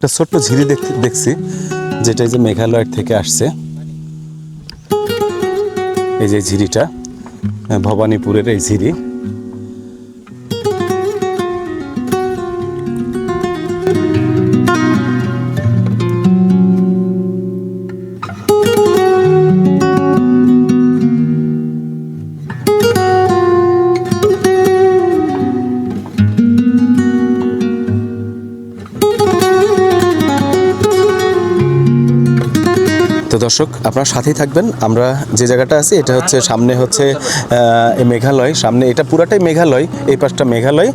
একটা ছোট্ট ঝিরি দেখছি, যেটা এই যে মেঘালয় থেকে আসছে। এই যে ঝিরিটা, ভবানীপুরের এই ঝিরি। দর্শক, আপনারা সাথেই থাকবেন। আমরা যে জায়গাটা আছি, এটা হচ্ছে সামনে হচ্ছে মেঘালয়। সামনে এটা পুরাটাই মেঘালয়, এই পাশটা মেঘালয়।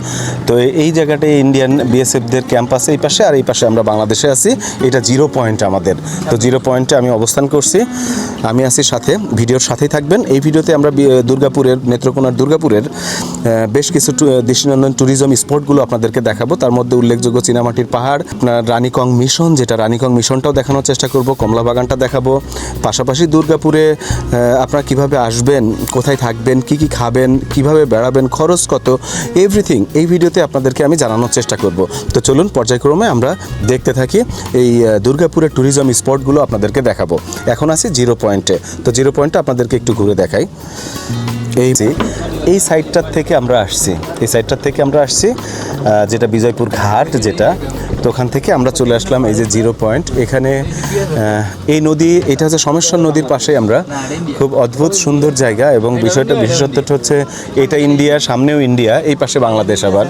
তো এই জায়গাটায় ইন্ডিয়ান বিএসএফদের ক্যাম্প আছে এই পাশে। আর এই পাশে আমরা বাংলাদেশে আছি। এটা জিরো পয়েন্ট আমাদের। তো জিরো পয়েন্টে আমি অবস্থান করছি। আমি আছি সাথে, ভিডিওর সাথেই থাকবেন। এই ভিডিওতে আমরা দুর্গাপুরের, নেত্রকোনার দুর্গাপুরের বেশ কিছু দৃষ্টিনন্দন ট্যুরিজম স্পটগুলো আপনাদেরকে দেখাবো। তার মধ্যে উল্লেখযোগ্য চীনামাটির পাহাড়, আপনার রানীকং মিশন যেটা রানীকং মিশনটাও দেখানোর চেষ্টা করব কমলা বাগানটা দেখাবো পাশাপাশি দুর্গাপুরে আপনারা কীভাবে আসবেন, কোথায় থাকবেন, কি কি খাবেন, কীভাবে বেড়াবেন, খরচ কত এভরিথিং এই ভিডিওতে আপনাদেরকে আমি জানানোর চেষ্টা করব। তো চলুন, পর্যায়ক্রমে আমরা দেখতে থাকি এই দুর্গাপুরের ট্যুরিজম স্পটগুলো আপনাদেরকে দেখাবো। এখন আছি জিরো পয়েন্টে তো জিরো পয়েন্টে আপনাদেরকে একটু ঘুরে দেখাই। এই যে, এই সাইডটার থেকে আমরা আসছি। এই সাইডটার থেকে আমরা আসছি যেটা বিজয়পুর ঘাট যেটা। তো ওখান থেকে আমরা চলে আসলাম এই যে জিরো পয়েন্ট এখানে এই নদী এটা হচ্ছে সমেশ্বর নদীর পাশে আমরা। খুব অদ্ভুত সুন্দর জায়গা এবং বিষয়টা বিশেষত্বটা হচ্ছে এটা ইন্ডিয়া, সামনেও ইন্ডিয়া, এই পাশে বাংলাদেশ আবার।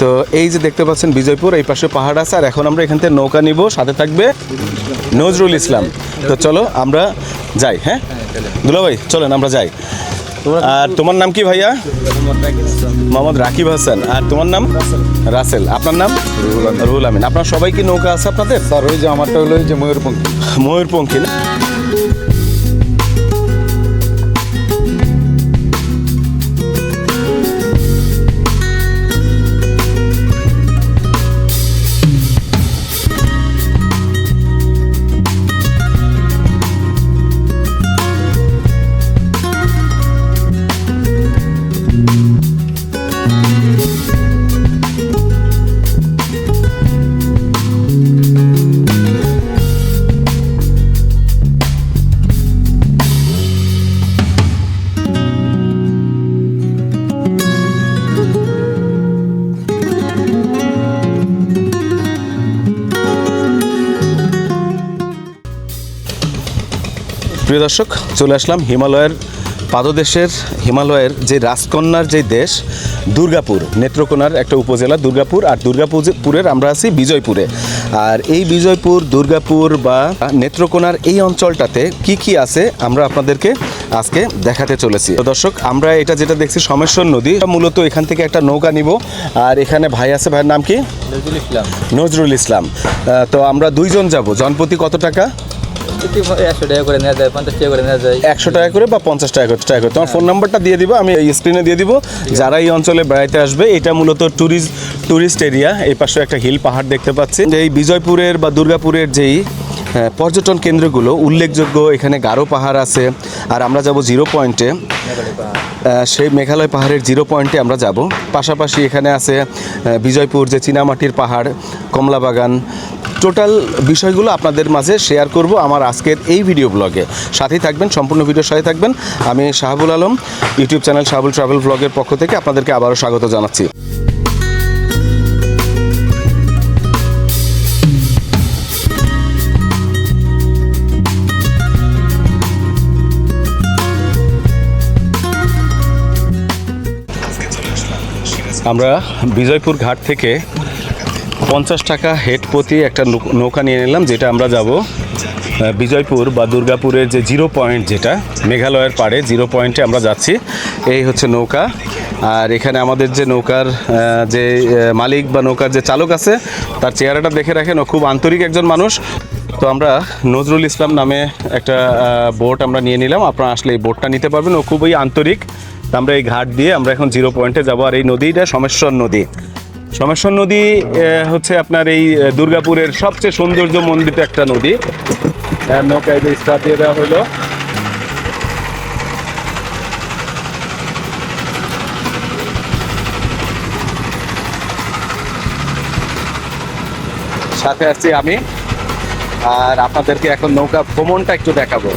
তো এই যে দেখতে পাচ্ছেন বিজয়পুর এই পাশে পাহাড় আছে আর এখন আমরা এখান থেকে নৌকা নিব সাথে থাকবে নজরুল ইসলাম। তো চলো আমরা যাই হ্যাঁ? দুলা ভাই চলেন আমরা যাই। আর তোমার নাম কি ভাইয়া? মোহাম্মদ রাকিব হাসান। আর তোমার নাম? রাসেল। আপনার নাম? রুহুল আমিন। আপনার সবাই কি নৌকা আছে আপনাদের? স্যার ওই যে আমারটা হলো ওই যে ময়ূরপঙ্খী। ময়ূরপঙ্খী না? প্রিয় দর্শক চলে আসলাম হিমালয়ের পাদদেশের হিমালয়ের যে রাজকন্যার যে দেশ দুর্গাপুর নেত্রকোনার একটা উপজেলা দুর্গাপুর। আর দুর্গাপুরের আমরা আছি বিজয়পুরে। আর এই বিজয়পুর দুর্গাপুর বা নেত্রকোনার এই অঞ্চলটাতে কি কি আছে আমরা আপনাদেরকে আজকে দেখাতে চলেছি। তো দর্শক আমরা এটা যেটা দেখছি সমেশ্বর নদী মূলত এখান থেকে একটা নৌকা নিব। আর এখানে ভাই আছে ভাইয়ের নাম কি? নজরুল ইসলাম। নজরুল ইসলাম। তো আমরা দুইজন যাব। জনপ্রতি কত টাকা? একশো টাকা করে নেওয়া যায় পঞ্চাশ টাকা করে নেওয়া যায়। একশো টাকা করে বা পঞ্চাশ টাকা করে টাকা করে। তোমার ফোন নাম্বারটা দিয়ে দিব আমি এই স্ক্রিনে দিয়ে দিব। যারা এই অঞ্চলে বেড়াইতে আসবে এটা মূলত ট্যুরিস্ট ট্যুরিস্ট এরিয়া এই পাশে একটা হিল পাহাড় দেখতে পাচ্ছি। যে এই বিজয়পুরের বা দুর্গাপুরের যেই পর্যটন কেন্দ্রগুলো উল্লেখযোগ্য এখানে গারো পাহাড় আছে। আর আমরা যাব জিরো পয়েন্টে সেই মেঘালয় পাহাড়ের জিরো পয়েন্টে আমরা যাব। পাশাপাশি এখানে আছে বিজয়পুর যে চীনামাটির পাহাড় কমলা বাগান টোটাল বিষয়গুলো আপনাদের মাঝে শেয়ার করব আমার আজকের এই ভিডিও ব্লগে সাথেই থাকবেন, সম্পূর্ণ ভিডিওর সাথে থাকবেন। আমি Shahabul Alam YouTube channel Shahabul travel ব্লগের পক্ষ থেকে আপনাদেরকে আবারও স্বাগত জানাচ্ছি। আমরা বিজয়পুর ঘাট থেকে পঞ্চাশ টাকা হেড প্রতি একটা নৌকা নিয়ে নিলাম, যেটা আমরা যাব বিজয়পুর বা দুর্গাপুরের যে জিরো পয়েন্ট যেটা, মেঘালয়ের পাড়ে জিরো পয়েন্টে আমরা যাচ্ছি। এই হচ্ছে নৌকা। আর এখানে আমাদের যে নৌকার যে মালিক বা নৌকার যে চালক আছে, তার চেহারাটা দেখে রাখেন। ও খুব আন্তরিক একজন মানুষ। তো আমরা নজরুল ইসলাম নামে একটা বোট আমরা নিয়ে নিলাম। আপনারা আসলে এই বোটটা নিতে পারবেন। ও খুবই আন্তরিক। আমরা এই ঘাট দিয়ে আমরা এখন জিরো পয়েন্টে যাব। আর এই নদীটা সমেশ্বর নদী। সমেশ্বর নদী হচ্ছে আপনার এই দুর্গাপুরের সবচেয়ে সৌন্দর্য মন্ডিত একটা নদী। নৌকায় স্টার দিয়ে দেওয়া হলো। সাথে আছি আমি। আর আপনাদেরকে এখন নৌকা ভ্রমণটা একটু দেখাবো।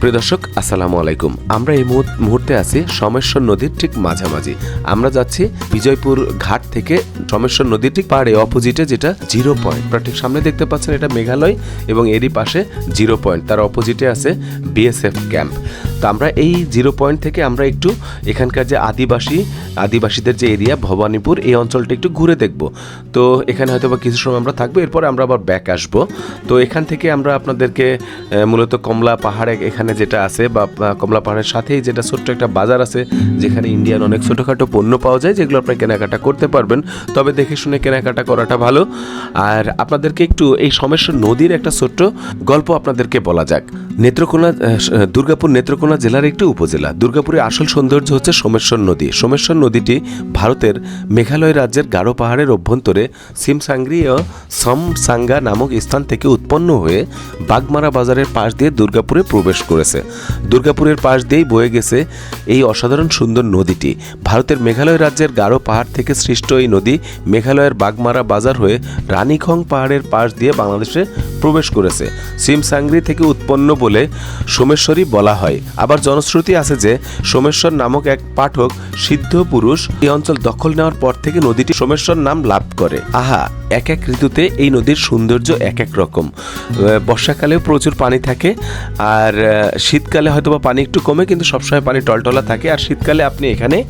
প্রিয় দর্শক, আসসালামু আলাইকুম। আমরা এই মুহূর্ত- আছি সমেশ্বর নদীর ঠিক মাঝামাঝি। আমরা যাচ্ছি বিজয়পুর ঘাট থেকে সমেশ্বর নদীর ঠিক পাড়ে অপোজিটে, যেটা জিরো পয়েন্ট। ঠিক সামনে দেখতে পাচ্ছেন এটা মেঘালয় এবং এরই পাশে জিরো পয়েন্ট। তার অপোজিটে আছে বিএসএফ ক্যাম্প। তো আমরা এই জিরো পয়েন্ট থেকে আমরা একটু এখানকার যে আদিবাসী, আদিবাসীদের যে এরিয়া, ভবানীপুর, এই অঞ্চলটা একটু ঘুরে দেখব। তো এখানে হয়তো বা কিছু সময় আমরা থাকব, এরপর আমরা আবার ব্যাক আসব। তো এখান থেকে আমরা আপনাদেরকে মূলত কমলা পাহাড়ে এখানে যেটা আছে বা কমলা পাহাড়ের সাথেই যেটা ছোট্ট একটা বাজার আছে, যেখানে ইন্ডিয়ান অনেক ছোটোখাটো পণ্য পাওয়া যায়, যেগুলো আপনি কেনাকাটা করতে পারবেন। তবে দেখে শুনে কেনাকাটা করাটা ভালো। আর আপনাদেরকে একটু এই সমস্যা নদীর একটা ছোট্ট গল্প আপনাদেরকে বলা যাক। নেত্রকোনা দুর্গাপুর নেত্রকোনা জেলার একটি উপজেলা। দুর্গাপুরের আসল সৌন্দর্য হচ্ছে সোমেশ্বর নদী। সোমেশ্বর নদীটি ভারতের মেঘালয় রাজ্যের গারো পাহাড়ের অভ্যন্তরে সিমসাংরি ও সমসাঙ্গা নামক স্থান থেকে উৎপন্ন হয়ে বাগমারা বাজারের পাশ দিয়ে দুর্গাপুরে প্রবেশ করেছে। দুর্গাপুরের পাশ দিয়েই বয়ে গেছে এই অসাধারণ সুন্দর নদীটি। ভারতের মেঘালয় রাজ্যের গারো পাহাড় থেকে সৃষ্ট এই নদী মেঘালয়ের বাগমারা বাজার হয়ে রানীখং পাহাড়ের পাশ দিয়ে বাংলাদেশে প্রবেশ করেছে। সিমসাংরি থেকে উৎপন্ন বলে সোমেশ্বরী বলা হয়। আবার জনশ্রুতি আছে যে সোমেশ্বর নামক এক পাঠক সিদ্ধ পুরুষ এই অঞ্চল দখল নেওয়ার পর থেকে নদীটি সোমেশ্বর নাম লাভ করে। আহা! এক এক ঋতুতে এই নদীর সৌন্দর্য এক এক রকম। বর্ষাকালেও প্রচুর পানি থাকে আর শীতকালে হয়তো বা পানি একটু কমে কিন্তু সবসময় পানি টলটলা থাকে আর শীতকালে আপনি এখানে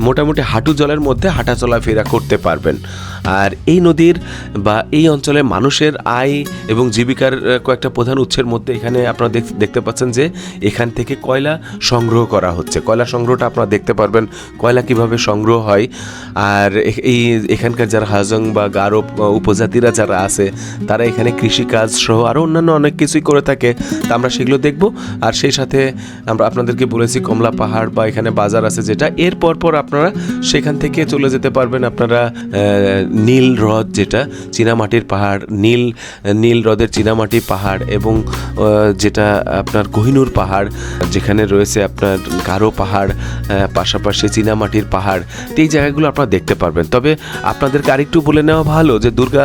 মোটামুটি হাঁটু জলের মধ্যে হাঁটা চলাফেরা করতে পারবেন। আর এই নদীর বা এই অঞ্চলের মানুষের আয় এবং জীবিকার কয়েকটা প্রধান উৎসের মধ্যে এখানে আপনারা দেখ- দেখতে পাচ্ছেন যে এখান থেকে কয়লা সংগ্রহ করা হচ্ছে। কয়লা সংগ্রহটা আপনারা দেখতে পারবেন, কয়লা কীভাবে সংগ্রহ হয়। আর এই এখানকার যারা হাজং বা গারো উপজাতিরা যারা আছে, তারা এখানে কৃষিকাজ সহ আরও অন্যান্য অনেক কিছুই করে থাকে। তা আমরা সেগুলো দেখব। আর সেই সাথে আমরা আপনাদেরকে বলেছি, কমলা পাহাড় বা এখানে বাজার আছে যেটা। এর পর পর আপনারা সেখান থেকে চলে যেতে পারবেন আপনারা নীল হ্রদ যেটা, চীনামাটির পাহাড়, নীল নীল হ্রদের চীনামাটি পাহাড় এবং যেটা আপনার কোহিনুর পাহাড়, যেখানে রয়েছে আপনার গারো পাহাড় পাশাপাশি চীনামাটির পাহাড়। এই জায়গাগুলো আপনারা দেখতে পারবেন। তবে আপনাদেরকে আরেকটু বলে নেওয়া ভালো যে দুর্গা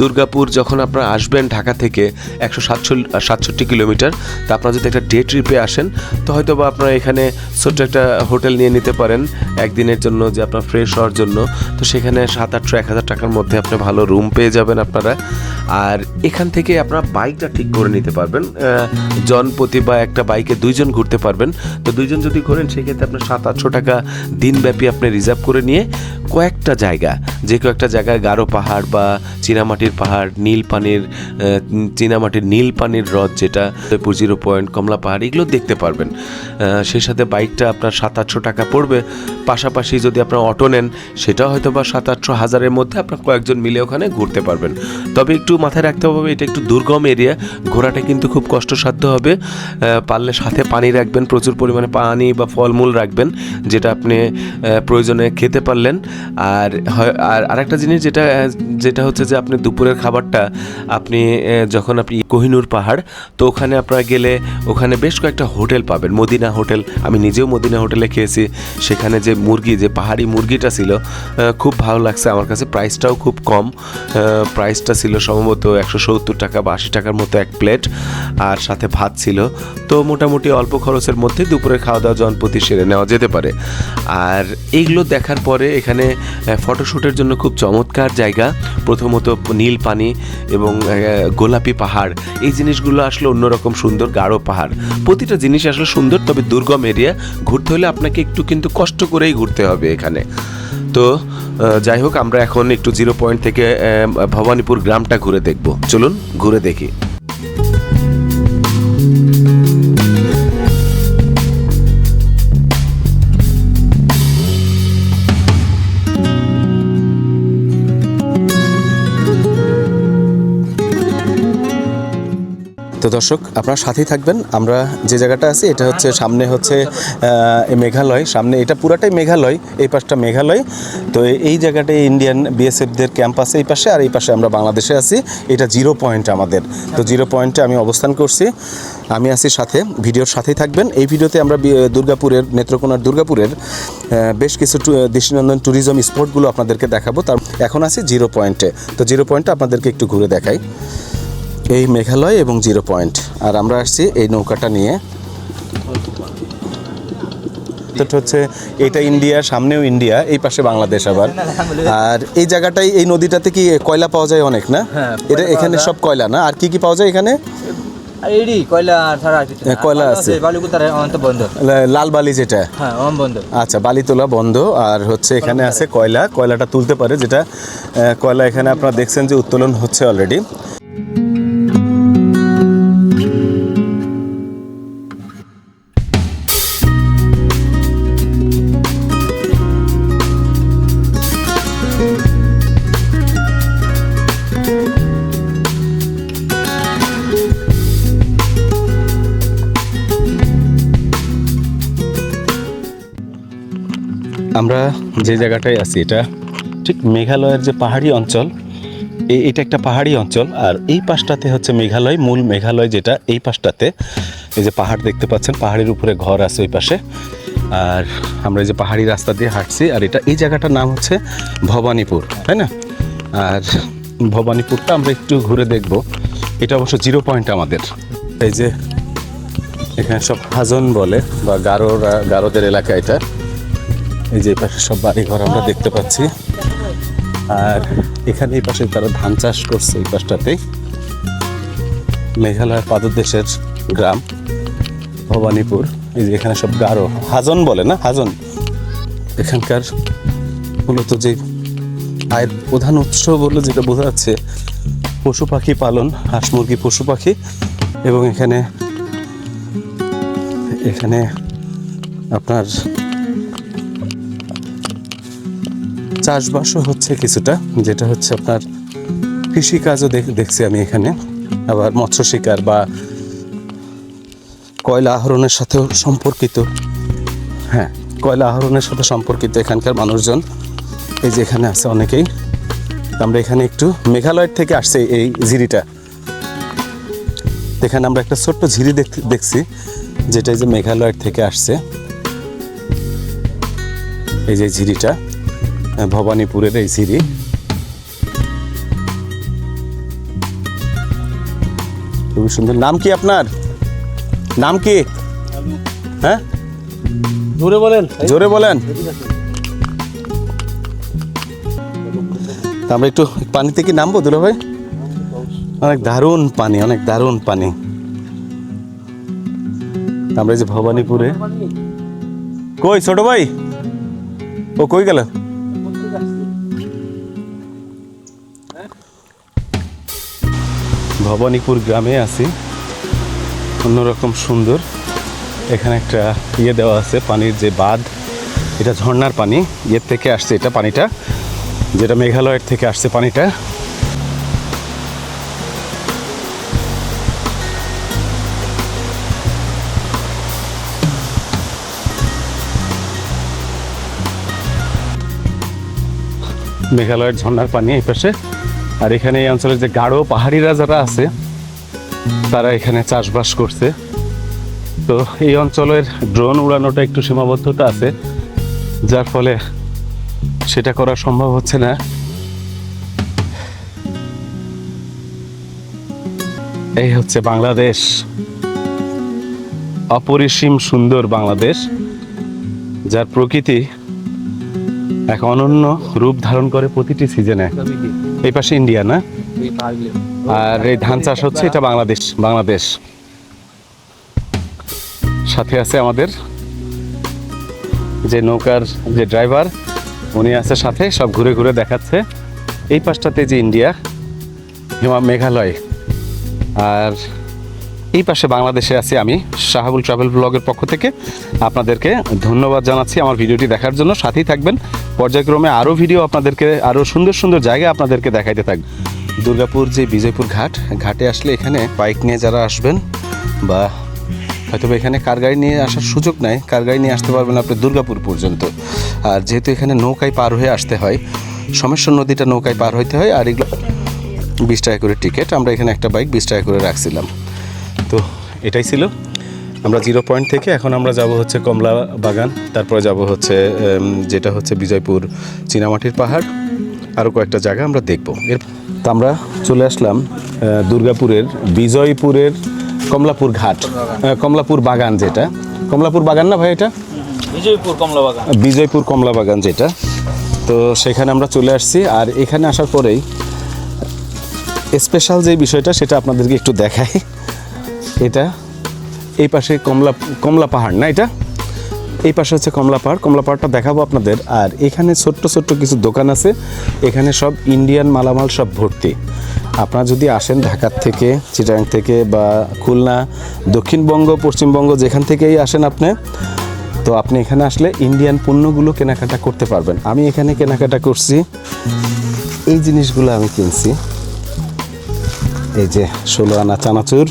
দুর্গাপুর যখন আপনারা আসবেন ঢাকা থেকে একশো সাতষট্টি কিলোমিটার তা আপনারা যদি একটা ডে ট্রিপে আসেন তো হয়তো বা আপনারা এখানে ছোট্ট একটা হোটেল নিয়ে নিতে পারেন একদিনের জন্য যে আপনার ফ্রেশ হওয়ার জন্য। তো সেখানে সাত আটশো এক হাজার টাকার মধ্যে আপনি ভালো রুম পেয়ে যাবেন আপনারা। আর এখান থেকে আপনারা বাইকটা ঠিক করে নিতে পারবেন। আহ, জনপ্রতি বা একটা বাইকে দুইজন ঘুরতে পারবেন। তো দুইজন যদি ঘোরেন সেক্ষেত্রে আপনার সাত আটশো টাকা দিনব্যাপী আপনি রিজার্ভ করে নিয়ে কয়েকটা জায়গা যে কয়েকটা জায়গায় গারো পাহাড় বা চীনামাটির পাহাড়, নীল পানির চীনামাটির নীল পানির হ্রদ যেটা জয়পুর জিরো পয়েন্ট কমলা পাহাড়, এগুলো দেখতে পারবেন। সেই সাথে বাইকটা আপনার সাত আটশো টাকা পড়বে। পাশাপাশি যদি আপনার অটো নেন সেটাও হয়তো বা সাত আটশো হাজারের মধ্যে আপনার কয়েকজন মিলে ওখানে ঘুরতে পারবেন। তবে একটু মাথায় রাখতে হবে, এটা একটু দুর্গম এরিয়া ঘোরাটা কিন্তু খুব কষ্টসাধ্য হবে। পারলে সাথে পানি রাখবেন, প্রচুর পরিমাণে পানি বা ফলমূল রাখবেন, যেটা আপনি প্রয়োজনে খেতে পারলেন। আর আর আরেকটা জিনিস যেটা যেটা হচ্ছে যে আপনি দুপুরের খাবারটা আপনি যখন আপনি কোহিনুর পাহাড়, তো ওখানে আপনারা গেলে ওখানে বেশ কয়েকটা হোটেল পাবেন। মদিনা হোটেল, আমি নিজেও মদিনা হোটেলে খেয়েছি। সেখানে যে মুরগি, যে পাহাড়ি মুরগিটা ছিল খুব ভালো লাগছে। আমার কাছে প্রাইসটাও খুব কম। প্রাইসটা ছিল সম্ভবত একশো সত্তর টাকা বা আশি টাকার মতো এক প্লেট আর সাথে ভাত ছিল। তো মোটামুটি অল্প খরচের মধ্যে দুপুরে খাওয়া দাওয়া জনপ্রতি সেরে নেওয়া যেতে পারে। আর এইগুলো দেখার পরে এখানে ফটোশ্যুটের জন্য খুব চমৎকার জায়গা, প্রথমত নীল পানি এবং গোলাপি পাহাড়। এই জিনিসগুলো আসলে অন্যরকম সুন্দর, গাঢ় পাহাড়। প্রতিটা জিনিস আসলে সুন্দর, তবে দুর্গম এরিয়া ঘুরতে হলে আপনাকে একটু কিন্তু কষ্ট করেই ঘুরতে হবে এখানে। তো যাই হোক, আমরা এখন একটু জিরো পয়েন্ট থেকে ভবানীপুর গ্রামটা ঘুরে দেখব। চলুন, ঘুরে দেখি। তো দর্শক, আপনারা সাথেই থাকবেন। আমরা যে জায়গাটা আছি, এটা হচ্ছে সামনে হচ্ছে মেঘালয়। সামনে এটা পুরাটাই মেঘালয়, এই পাশটা মেঘালয়। তো এই জায়গাটায় ইন্ডিয়ান বিএসএফদের ক্যাম্প আছে এই পাশে আর এই পাশে আমরা বাংলাদেশে আছি। এটা জিরো পয়েন্ট আমাদের। তো জিরো পয়েন্টে আমি অবস্থান করছি। আমি আছি সাথে, ভিডিওর সাথেই থাকবেন। এই ভিডিওতে আমরা দুর্গাপুরের, নেত্রকোনার দুর্গাপুরের বেশ কিছু দৃষ্টিনন্দন ট্যুরিজম স্পটগুলো আপনাদেরকে দেখাবো। তার, এখন আছি জিরো পয়েন্টে তো জিরো পয়েন্টে আপনাদেরকে একটু ঘুরে দেখাই। এই মেঘালয় এবং জিরো পয়েন্ট। আর আমরা আসছি এই নৌকাটা নিয়ে। হচ্ছে এটা ইন্ডিয়া সামনেও ইন্ডিয়া এই পাশে বাংলাদেশ আবার। আর এই জায়গাটাই এই নদীটাতে কি কয়লা পাওয়া যায় অনেক না? হ্যাঁ, এটা এখানে সব কয়লা না? আর কি কি পাওয়া যায় এখানে? কয়লা। হ্যাঁ, কয়লা আছে। লাল বালি যেটা? হ্যাঁ আচ্ছা বালি তোলা বন্ধ। আর হচ্ছে এখানে আছে কয়লা। কয়লাটা তুলতে পারে যেটা কয়লা এখানে আপনারা দেখছেন যে উত্তোলন হচ্ছে অলরেডি আমরা যে জায়গাটায় আছি, এটা ঠিক মেঘালয়ের যে পাহাড়ি অঞ্চল এটা একটা পাহাড়ি অঞ্চল, আর এই পাশটাতে হচ্ছে মেঘালয়, মূল মেঘালয় যেটা, এই পাশটাতে এই যে পাহাড় দেখতে পাচ্ছেন, পাহাড়ের উপরে ঘর আছে ওই পাশে। আর আমরা এই যে পাহাড়ি রাস্তা দিয়ে হাঁটছি, আর এটা, এই জায়গাটার নাম হচ্ছে ভবানীপুর, তাই না? আর ভবানীপুরটা আমরা একটু ঘুরে দেখব। এটা অবশ্য জিরো পয়েন্ট আমাদের। এই যে এখানে সব হাজন বলে, বা গারোরা, গারোদের এলাকা এটা। এই যে পাশে সব বাড়িঘর আমরা দেখতে পাচ্ছি। আর এখানে এই পাশে তারা ধান চাষ করছে এই পাশটাতে। মেঘালয়ের পাদদেশের গ্রাম, ভবানীপুর। এই যে এখানে সব গারো, হাজন বলে না? হাজন। এখানকার মূলত যে আয়ের প্রধান উৎস বলে যেটা বোঝা যাচ্ছে, পশু পাখি পালন, হাঁস মুরগি, পশু পাখি। এবং এখানে এখানে আপনার চাষবাসও হচ্ছে কিছুটা, যেটা হচ্ছে আপনার কৃষিকাজও দেখ- দেখছি আমি এখানে। আবার মৎস্য শিকার বা কয়লা আহরণের সাথেও সম্পর্কিত। হ্যাঁ কয়লা আহরণের সাথে সম্পর্কিত এখানকার মানুষজন। এই যে এখানে আছে অনেকেই। আমরা এখানে একটু মেঘালয়ের থেকে আসছে এই ঝিরিটা। এখানে আমরা একটা ছোট্ট ঝিরি দেখ- দেখছি, যেটা এই যে মেঘালয়ের থেকে আসছে। এই যে ঝিরিটা। ভবানীপুরের এই ঝিরি খুবই সুন্দর। নাম কি আপনার? নাম কি? হ্যাঁ? জোরে বলেন। জোরে বলেন। আমরা একটু পানিতে কি নামবো দুলো ভাই? অনেক দারুণ পানি অনেক দারুণ পানি। আমরা এই যে ভবানীপুরে। কই ছোট ভাই? ও কই গেল? ভবানীপুর গ্রামে আছি। অন্যরকম সুন্দর। এখানে একটা ইয়ে দেওয়া আছে, পানির যে বাঁধ। এটা ঝর্ণার পানি। ইয়ের থেকে আসছে এটা পানিটা। যেটা মেঘালয়ের থেকে আসছে পানিটা। মেঘালয়ের ঝর্ণার পানি এই পাশে। আর এখানে এই অঞ্চলের যে গাঢ় পাহাড়িরা যারা আছে, তারা এখানে চাষবাস করছে। তো এই অঞ্চলের ড্রোন উড়ানোটা একটু সীমাবদ্ধতা আছে, যার ফলে সেটা করা সম্ভব হচ্ছে না। এই হচ্ছে বাংলাদেশ। অপরিসীম সুন্দর বাংলাদেশ, যার প্রকৃতি এক অনন্য রূপ ধারণ করে প্রতিটি সিজনে। এই পাশে ইন্ডিয়া না? আর এই ধান চাষ হচ্ছে এটা বাংলাদেশ বাংলাদেশ। সাথে আছে আমাদের যে নৌকার যে ড্রাইভার উনি আছে সাথে সব ঘুরে ঘুরে দেখাচ্ছে। এই পাশটাতে যে ইন্ডিয়া হিমা মেঘালয়। আর এই পাশে বাংলাদেশে আছি আমি শাহাবুল ট্রাভেল ব্লগের পক্ষ থেকে। আপনাদেরকে ধন্যবাদ জানাচ্ছি আমার ভিডিওটি দেখার জন্য। সাথেই থাকবেন। পর্যায়ক্রমে আরও ভিডিও আপনাদেরকে আরও সুন্দর সুন্দর জায়গা আপনাদেরকে দেখাইতে থাকবে দুর্গাপুর যে বিজয়পুর ঘাট, ঘাটে আসলে এখানে বাইক নিয়ে যারা আসবেন বা হয়তো এখানে কার গাড়ি নিয়ে আসার সুযোগ নাই কার গাড়ি নিয়ে আসতে পারবেন আপনি দুর্গাপুর পর্যন্ত। আর যেহেতু এখানে নৌকায় পার হয়ে আসতে হয়, সমেশ্বর নদীটা নৌকায় পার হইতে হয়, আর এগুলো বিশ টাকা করে টিকিট আমরা এখানে একটা বাইক বিশ টাকা করে রাখছিলাম। তো এটাই ছিল আমরা জিরো পয়েন্ট থেকে এখন আমরা যাব হচ্ছে কমলা বাগান তারপরে যাব হচ্ছে যেটা হচ্ছে বিজয়পুর চীনামাটির পাহাড় আরও কয়েকটা জায়গা আমরা দেখব। এর তো আমরা চলে আসলাম দুর্গাপুরের বিজয়পুরের কমলাপুর ঘাট কমলাপুর বাগান যেটা। কমলাপুর বাগান না ভাই এটা? বিজয়পুর কমলা বাগান। বিজয়পুর কমলা বাগান যেটা। তো সেখানে আমরা চলে আসছি আর এখানে আসার পরেই স্পেশাল যে বিষয়টা সেটা আপনাদেরকে একটু দেখাই। এটা এই পাশে কমলা কমলা পাহাড়, না এটা? এই পাশে হচ্ছে কমলা পাহাড়। কমলা পাহাড়টা দেখাবো আপনাদের। আর এখানে ছোট্ট ছোট্ট কিছু দোকান আছে। এখানে সব ইন্ডিয়ান মালামাল সব ভর্তি। আপনারা যদি আসেন ঢাকার থেকে, চিটাং থেকে বা খুলনা, দক্ষিণবঙ্গ, পশ্চিমবঙ্গ, যেখান থেকেই আসেন আপনি, তো আপনি এখানে আসলে ইন্ডিয়ান পণ্যগুলো কেনাকাটা করতে পারবেন। আমি এখানে কেনাকাটা করছি। এই জিনিসগুলো আমি কিনছি। এই যে ষোলো আনা চানাচুর।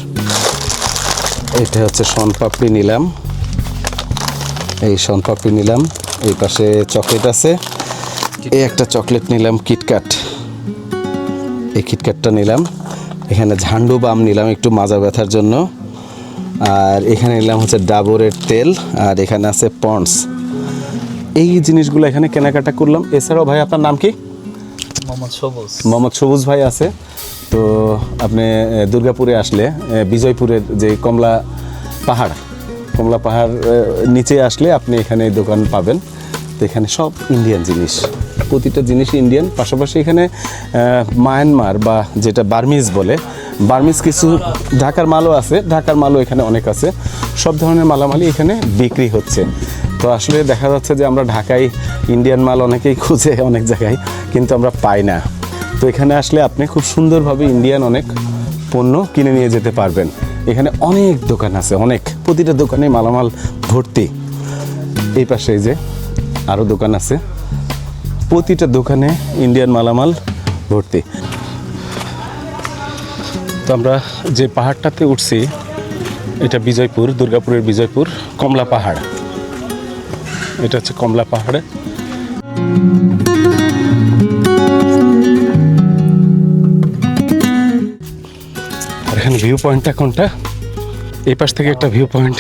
এটা হচ্ছে শনপাপড়ি নিলাম। এই শনপাপড়ি নিলাম। এই পাশে চকলেট আছে। এই একটা চকলেট নিলাম কিটক্যাট এই কিটক্যাটটা নিলাম। এখানে ঝান্ডু বাম নিলাম একটু মাজা ব্যথার জন্য। আর এখানে নিলাম হচ্ছে ডাবরের তেল, আর এখানে আছে পন্ডস। এই জিনিসগুলো এখানে কেনাকাটা করলাম। এছাড়াও ভাই, আপনার নাম কি? মোহাম্মদ সবুজ। ভাই আছে। তো আপনি দুর্গাপুরে আসলে বিজয়পুরের যে কমলা পাহাড় কমলা পাহাড় নিচে আসলে আপনি এখানে দোকান পাবেন। তো এখানে সব ইন্ডিয়ান জিনিস, প্রতিটা জিনিস ইন্ডিয়ান পাশাপাশি এখানে মায়ানমার বা যেটা বার্মিজ বলে বার্মিজ কিছু ঢাকার মালও আছে, ঢাকার মালও এখানে অনেক আছে। সব ধরনের মালামালি এখানে বিক্রি হচ্ছে। তো আসলে দেখা যাচ্ছে যে আমরা ঢাকায় ইন্ডিয়ান মাল অনেকেই খুঁজে অনেক জায়গায়। কিন্তু আমরা পাই না। তো এখানে আসলে আপনি খুব সুন্দরভাবে ইন্ডিয়ান অনেক পণ্য কিনে নিয়ে যেতে পারবেন। এখানে অনেক দোকান আছে, অনেক। প্রতিটা দোকানে মালামাল ভর্তি। এই পাশে যে আরও দোকান আছে। প্রতিটা দোকানে ইন্ডিয়ান মালামাল ভর্তি। তো আমরা যে পাহাড়টাতে উঠছি, এটা বিজয়পুর, দুর্গাপুরের বিজয়পুর, কমলা পাহাড়। এটা হচ্ছে কমলা পাহাড়ে। ভিউ পয়েন্টটা কোনটা? এই পাশ থেকে একটা ভিউ পয়েন্ট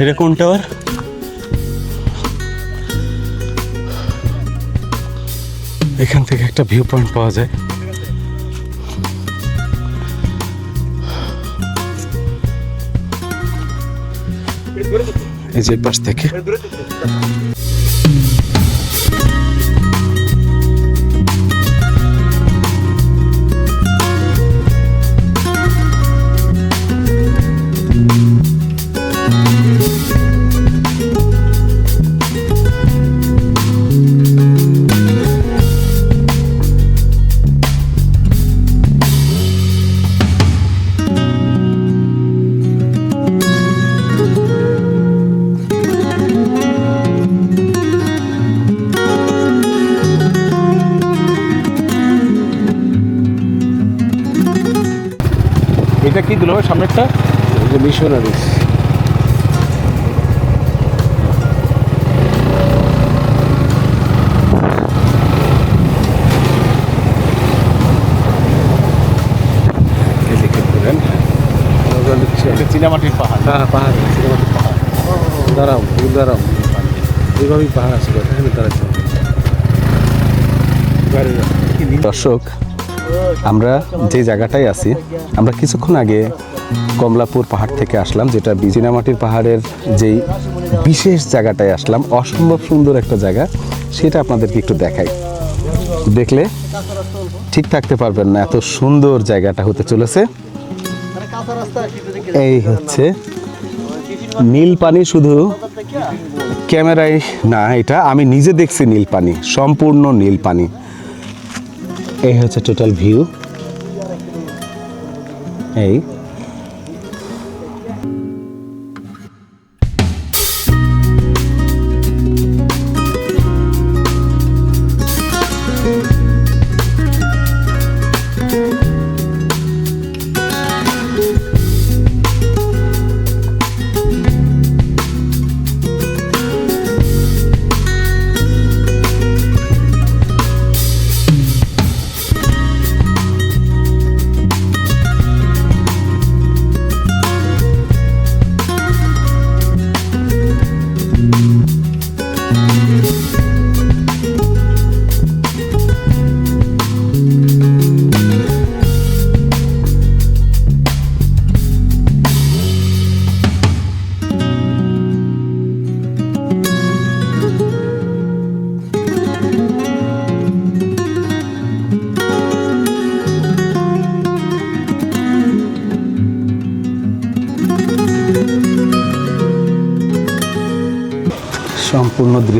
এটা কোন টাওয়ার এখান থেকে একটা ভিউ পয়েন্ট পাওয়া যায়। এই যে পাশ থেকে। এটা কি দিল? সামনেরটা? মিশনারিজ চীনামাটির পাহাড়। হ্যাঁ পাহাড় পাহাড়। দাঁড়াও এগুলো দাঁড়াও এইভাবেই পাহাড় আছে এখানে দাঁড়াচ্ছে দর্শক আমরা যে জায়গাটায় আছি, আমরা কিছুক্ষণ আগে কমলাপুর পাহাড় থেকে আসলাম, যেটা বিজিনামাটির পাহাড়ের যেই বিশেষ জায়গাটায় আসলাম, অসম্ভব সুন্দর একটা জায়গা, সেটা আপনাদেরকে একটু দেখাই। দেখলে ঠিক থাকতে পারবেন না, এত সুন্দর জায়গাটা হতে চলেছে। এই হচ্ছে নীল পানি, শুধু ক্যামেরায় না, এটা আমি নিজে দেখছি নীল পানি, সম্পূর্ণ নীল পানি। এই হচ্ছে টোটাল ভিউ এই।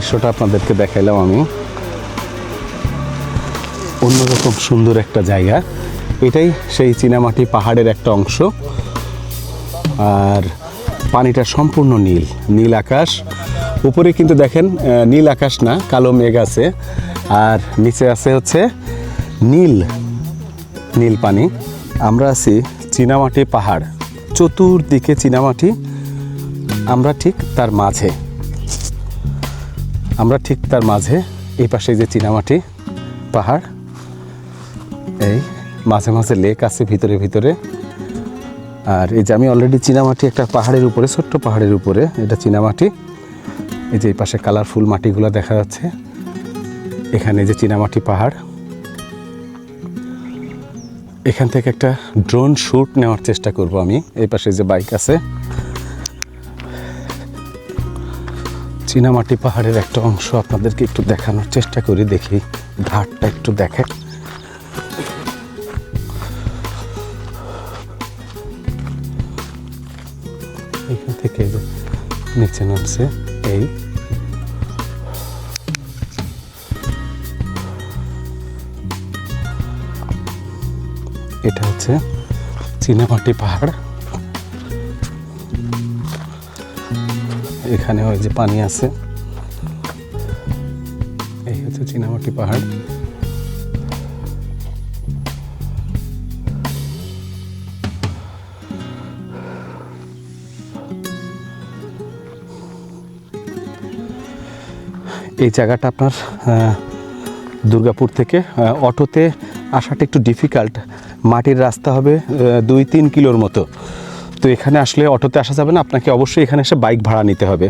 দৃশ্যটা আপনাদেরকে দেখাইলাম আমি। অন্যরকম সুন্দর একটা জায়গা। এটাই সেই চীনামাটি পাহাড়ের একটা অংশ। আর পানিটা সম্পূর্ণ নীল নীল আকাশ। উপরে কিন্তু দেখেন নীল আকাশ না, কালো মেঘ আছে। আর নিচে আছে হচ্ছে নীল নীল পানি। আমরা আছি চীনামাটি পাহাড়। চতুর্দিকে চীনামাটি। আমরা ঠিক তার মাঝে। আমরা ঠিক তার মাঝে, এই পাশে যে চীনামাটি পাহাড়, এই মাঝে মাঝে লেক আছে ভিতরে ভিতরে। আর এই যে আমি অলরেডি চীনামাটি একটা পাহাড়ের উপরে, ছোট্ট পাহাড়ের উপরে, এটা চীনামাটি। এই যে এই পাশে কালারফুল মাটিগুলো দেখা যাচ্ছে। এখানে যে চীনামাটি পাহাড়। এখান থেকে একটা ড্রোন শ্যুট নেওয়ার চেষ্টা করব আমি। এই পাশে যে বাইক আছে চীনামাটি পাহাড়ের একটা অংশ আপনাদেরকে একটু দেখানোর চেষ্টা করি, দেখি ঘাটটা একটু দেখে এখান থেকে নিচে নামছে, এই। এটা হচ্ছে চীনামাটি পাহাড়। এখানে ওই যে পানি আছে। এই হচ্ছে চীনামাটি পাহাড়। এই জায়গাটা আপনার দুর্গাপুর থেকে অটোতে আসাটা একটু ডিফিকাল্ট মাটির রাস্তা হবে দুই তিন কিলোর মতো। তো এখানে আসলে অটোতে আসা যাবে না, আপনাকে অবশ্যই এখানে এসে বাইক ভাড়া নিতে হবে।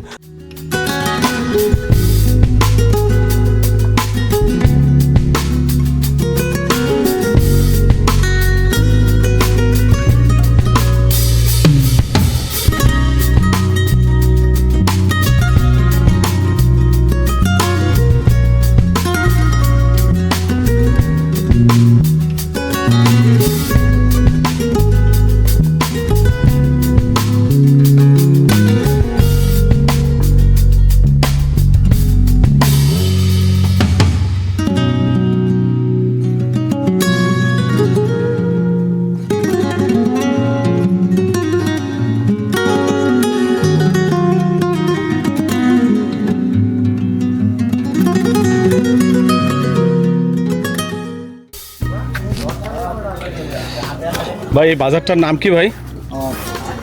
ভাই, এই বাজারটার নাম কি ভাই?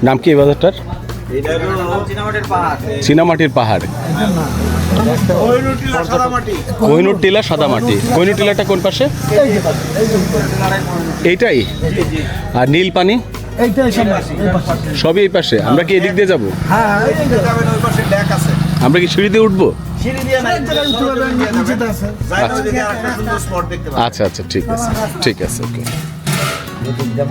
নাম কি এই বাজারটার? চীনামাটির পাহাড়। কোহিনুর টিলা সাদা মাটি কোহিনুর টিলাটা কোন পাশে? এইটাই? আর নীল পানি সবই এই পাশে। আমরা কি এদিক দিয়ে যাব? আমরা কি সিঁড়ি দিয়ে উঠবো? আচ্ছা আচ্ছা ঠিক আছে। ঠিক আছে, ওকে। প্রিয়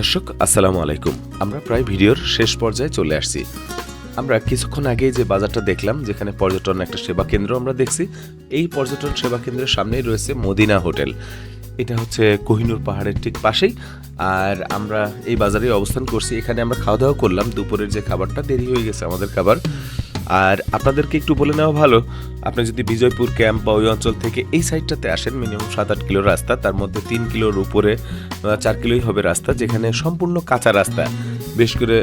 দর্শক, আসসালামু আলাইকুম। আমরা প্রায় ভিডিওর শেষ পর্যায়ে চলে আসছি। আমরা কিছুক্ষণ আগে যে বাজারটা দেখলাম, যেখানে পর্যটন একটা সেবা কেন্দ্র আমরা দেখছি, এই পর্যটন সেবা কেন্দ্রের সামনেই রয়েছে মদিনা হোটেল। এটা হচ্ছে কোহিনুর পাহাড়ের ঠিক পাশেই। আর আমরা এই বাজারে অবস্থান করছি। এখানে আমরা খাওয়া দাওয়া করলাম। দুপুরের যে খাবারটা, দেরি হয়ে গেছে আমাদের খাবার। আর আপনাদেরকে একটু বলে নেওয়া ভালো, আপনি যদি বিজয়পুর ক্যাম্প বা ওই অঞ্চল থেকে এই সাইডটাতে আসেন, মিনিমাম সাত আট কিলো রাস্তা, তার মধ্যে তিন কিলোর উপরে চার কিলোই হবে রাস্তা, যেখানে সম্পূর্ণ কাঁচা রাস্তা। বেশ করে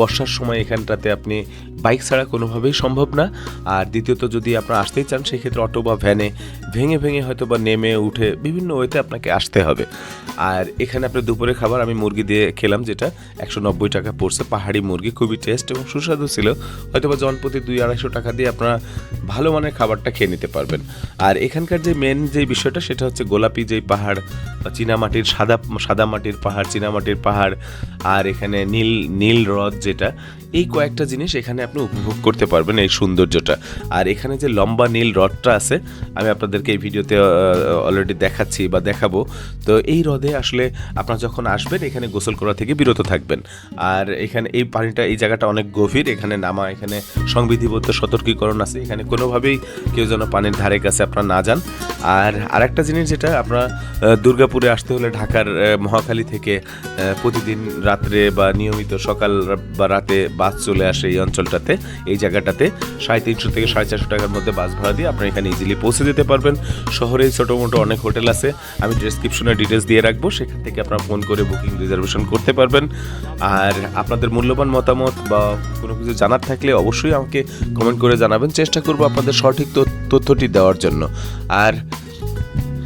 বর্ষার সময় এখানটাতে আপনি বাইক ছাড়া কোনোভাবেই সম্ভব না। আর দ্বিতীয়ত যদি আপনারা আসতেই চান, সেক্ষেত্রে অটো বা ভ্যানে ভেঙে ভেঙে হয়তো বা নেমে উঠে বিভিন্ন ওয়েতে আপনাকে আসতে হবে। আর এখানে আপনার দুপুরে খাবার আমি মুরগি দিয়ে খেলাম, যেটা একশো নব্বই টাকা পড়ছে। পাহাড়ি মুরগি, খুবই টেস্ট এবং সুস্বাদু ছিল। হয়তো বা জনপ্রতি দুই আড়াইশো টাকা দিয়ে আপনারা ভালো মানের খাবারটা খেয়ে নিতে পারবেন। আর এখানকার যে মেন যে বিষয়টা, সেটা হচ্ছে গোলাপি যেই পাহাড় বা চীনামাটির সাদা সাদা মাটির পাহাড় চীনামাটির পাহাড়, আর এখানে নীল নীল হ্রদ যেটা এই কয়েকটা জিনিস এখানে আপনি উপভোগ করতে পারবেন এই সৌন্দর্যটা। আর এখানে যে লম্বা নীল হ্রদটা আছে, আমি আপনাদেরকে এই ভিডিওতে অলরেডি দেখাচ্ছি বা দেখাবো। তো এই হ্রদে আসলে আপনারা যখন আসবেন, এখানে গোসল করা থেকে বিরত থাকবেন। আর এখানে এই পানিটা, এই জায়গাটা অনেক গভীর। এখানে নামা, এখানে সংবিধিবদ্ধ সতর্কীকরণ আছে। এখানে কোনোভাবেই কেউ যেন পানির ধারে কাছে আপনারা না যান। আর আরেকটা জিনিস যেটা আপনারা দুর্গাপুরে আসতে হলে ঢাকার মহাখালী থেকে প্রতিদিন রাত্রে বা নিয়মিত সকাল বা রাতে বাস চলে আসে এই অঞ্চলটাতে। এই জায়গাটাতে সাড়ে তিনশো থেকে সাড়ে চারশো টাকার মধ্যে বাস ভাড়া দিয়ে আপনারা এখানে ইজিলি পৌঁছে দিতে পারবেন। শহরে ছোটো মোটো অনেক হোটেল আছে। আমি ডিসক্রিপশনে ডিটেলস দিয়ে রাখব। সেখান থেকে আপনারা ফোন করে বুকিং রিজার্ভেশন করতে পারবেন। আর আপনাদের মূল্যবান মতামত বা কোনো কিছু জানার থাকলে অবশ্যই আমাকে কমেন্ট করে জানাবেন। চেষ্টা করব আপনাদের সঠিক তথ্য- তথ্যটি দেওয়ার জন্য। আর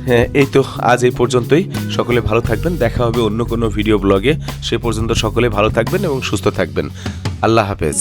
হ্যাঁ এই তো আজ এই পর্যন্তই। সকলে ভালো থাকবেন। দেখা হবে অন্য কোনো ভিডিও ব্লগে সে পর্যন্ত সকলে ভালো থাকবেন এবং সুস্থ থাকবেন। আল্লাহ হাফেজ।